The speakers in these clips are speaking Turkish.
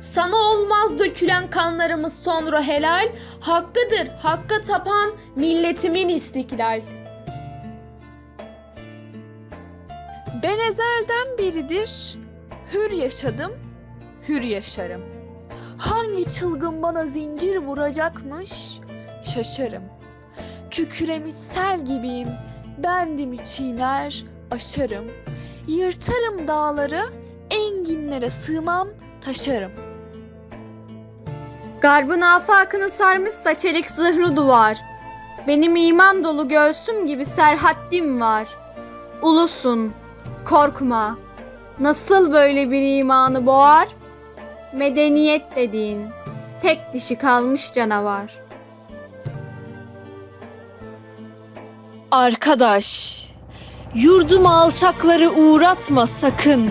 Sana olmaz dökülen kanlarımız sonra helal, hakkıdır hakka tapan milletimin istiklal. Ben ezelden beridir hür yaşadım, hür yaşarım. Hangi çılgın bana zincir vuracakmış şaşarım. Kükremiş sel gibiyim, bendimi çiğner, aşarım. Yırtarım dağları, enginlere sığmam, taşarım. Garbın afakını sarmışsa çelik zırhlı duvar. Benim iman dolu göğsüm gibi serhaddim var. Ulusun, korkma. Nasıl böyle bir imanı boğar? Medeniyet dediğin tek dişi kalmış canavar. Arkadaş, yurdum alçakları uğratma sakın.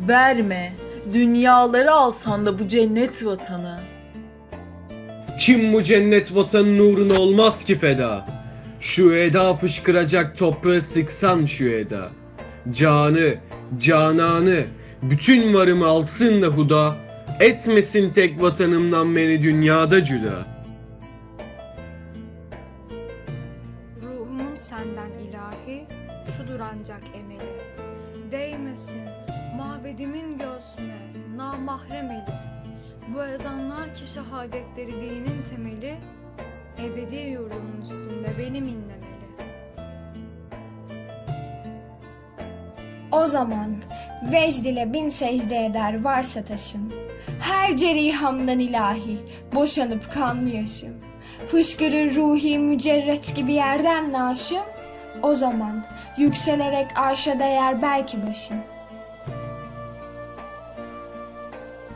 Verme. Dünyaları alsan da bu cennet vatanı. Kim bu cennet vatanın uğruna olmaz ki feda? Şu eda fışkıracak toprağı sıksan şu eda. Canı, cananı, bütün varımı alsın da huda. Etmesin tek vatanımdan beni dünyada cüda. Ruhumun senden mabedimin göğsüne, namahrem eli. Bu ezanlar ki şehadetleri dinin temeli, ebedi yurdumun üstünde benim inlemeli. O zaman vecd ile bin secde eder varsa taşım. Her cerihamdan ilahi boşanıp kanlı yaşım. Fışkırır ruhi mücerret gibi yerden naşım. O zaman yükselerek arşa değer belki başım.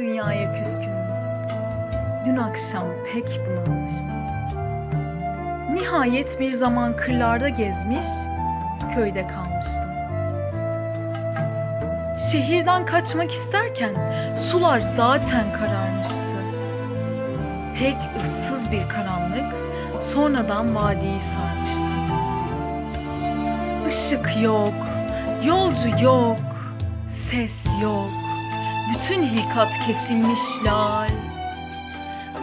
Dünyaya küskündüm. Dün akşam pek bunalmıştım. Nihayet bir zaman kırlarda gezmiş, köyde kalmıştım. Şehirden kaçmak isterken sular zaten kararmıştı. Pek ıssız bir karanlık sonradan vadiyi sarmıştı. Işık yok, yolcu yok, ses yok. Bütün hilkat kesilmiş.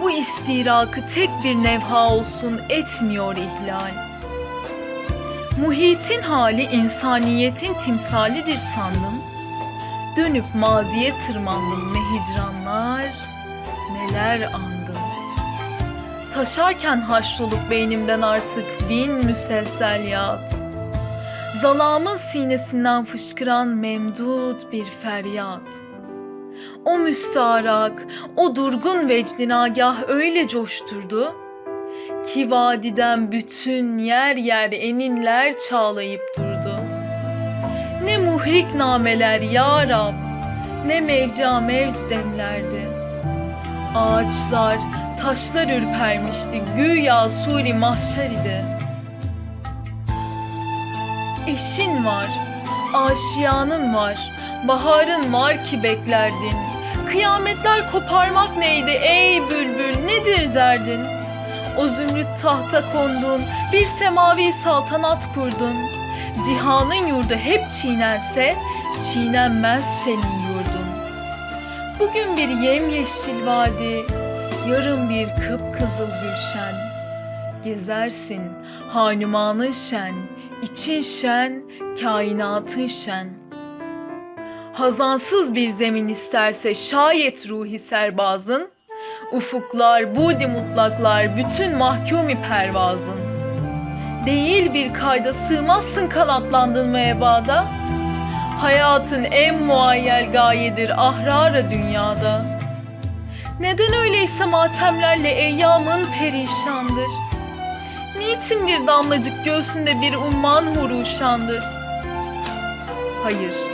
Bu istirakı tek bir nevha olsun etmiyor ihlal. Muhitin hali insaniyetin timsalidir sandım. Dönüp maziye tırmandım ne hicranlar, neler andım. Taşarken haşrolup beynimden artık bin müselselyat. Zalamın sinesinden fışkıran memdud bir feryat. O müstarak, o durgun vecdin agah öyle coşturdu ki vadiden bütün yer yer eninler çağlayıp durdu. Ne muhrik nameler ya Rab, ne mevca mevc demlerdi. Ağaçlar, taşlar ürpermişti, güya suri mahşer idi. Eşin var, aşiyanın var, baharın var ki beklerdin. Kıyametler koparmak neydi ey bülbül nedir derdin? O zümrüt tahta kondun, bir semavi saltanat kurdun. Cihanın yurdu hep çiğnense, çiğnenmez senin yurdun. Bugün bir yemyeşil vadi, yarın bir kıpkızıl gülşen. Gezersin hanumanın şen, için şen, kainatın şen. Hazansız bir zemin isterse şayet ruhi serbazın, Ufuklar, budi mutlaklar, bütün mahkumi pervazın. Değil bir kayda sığmazsın kanatlandın mebada. Hayatın en muayyel gayedir ahrara dünyada. Neden öyleyse matemlerle eyyamın perişandır? Niçin bir damlacık göğsünde bir umman huruşandır? Hayır,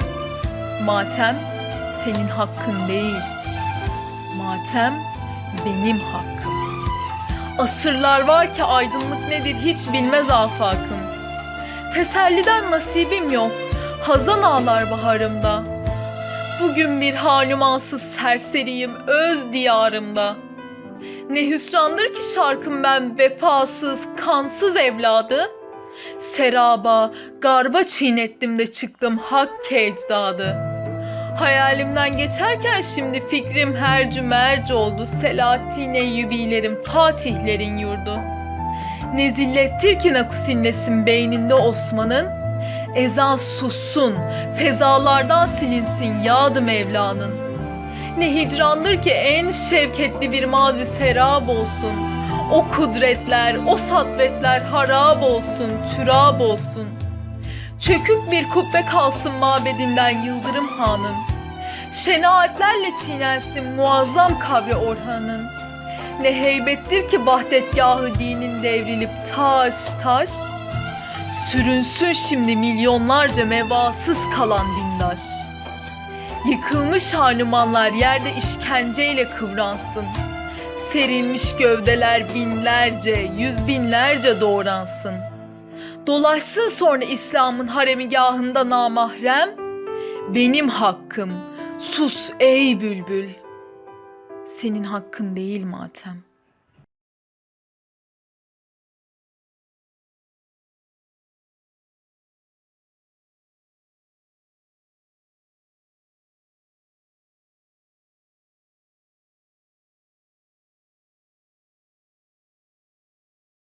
matem senin hakkın değil. Matem benim hakkım. Asırlar var ki aydınlık nedir hiç bilmez afakım. Teselliden nasibim yok, hazan ağlar baharımda. Bugün bir halumansız serseriyim öz diyarımda. Ne hüsrandır ki şarkım ben vefasız, kansız evladı. Seraba, garba çiğnettim de çıktım hak ecdadı. Hayalimden geçerken şimdi fikrim hercü merci oldu. Selahattin Eyyubilerin, Fatihlerin yurdu. Ne zillettir ki nakusinlesin beyninde Osman'ın. Ezan sussun, fezalardan silinsin yadı Mevla'nın. Ne hicrandır ki en şevketli bir mazi serab olsun. O kudretler, o satvetler harab olsun, türab olsun. Çökük bir kubbe kalsın mabedinden Yıldırım Han'ın. Şenaatlerle çiğnensin muazzam kavre Orhan'ın. Ne heybettir ki bahdetgahı dinin devrilip taş taş. Sürünsün şimdi milyonlarca mevasız kalan dindaş. Yıkılmış hanumanlar yerde işkenceyle kıvransın. Serilmiş gövdeler binlerce, yüz binlerce doğransın. Dolaşsın sonra İslam'ın haremigahında namahrem. Benim hakkım, sus ey bülbül. Senin hakkın değil matem.